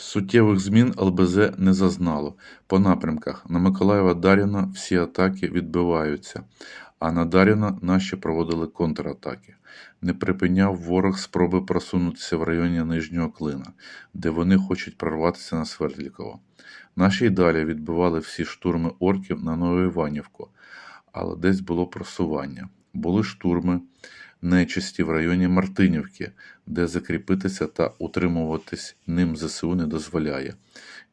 Суттєвих змін ЛБЗ не зазнало. По напрямках на Миколаєва-Дар'їна всі атаки відбиваються, а на Дар'їна наші проводили контратаки. Не припиняв ворог спроби просунутися в районі Нижнього Клина, де вони хочуть прорватися на Свердліково. Наші й далі відбивали всі штурми орків на Новоіванівку, але десь було просування. Були штурми нечисті в районі Мартинівки, де закріпитися та утримуватись ним ЗСУ не дозволяє.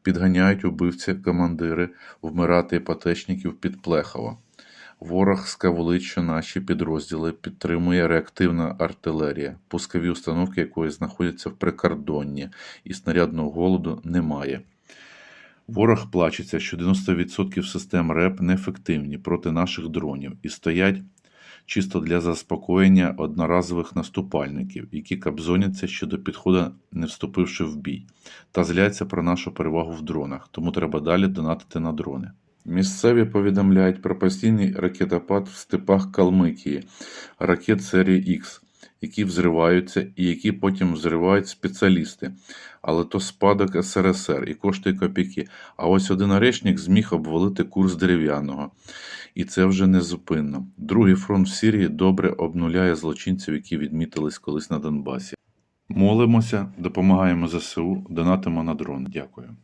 Підганяють убивці командири вмирати іпотечників під Плехово. Ворог скавулить, що наші підрозділи підтримує реактивна артилерія, пускові установки якої знаходяться в прикордонні, і снарядного голоду немає. Ворог плачеться, що 90% систем РЕП неефективні проти наших дронів і стоять чисто для заспокоєння одноразових наступальників, які кабзоняться ще до підходу, не вступивши в бій, та зляться про нашу перевагу в дронах, тому треба далі донатити на дрони. Місцеві повідомляють про постійний ракетопад в степах Калмикії, ракет серії X, які взриваються і які потім взривають спеціалісти. Але то спадок СРСР і коштує копійки. А ось один орешник зміг обвалити курс дерев'яного. І це вже незупинно. Другий фронт в Сирії добре обнуляє злочинців, які відмітились колись на Донбасі. Молимося, допомагаємо ЗСУ, донатимо на дрон. Дякую.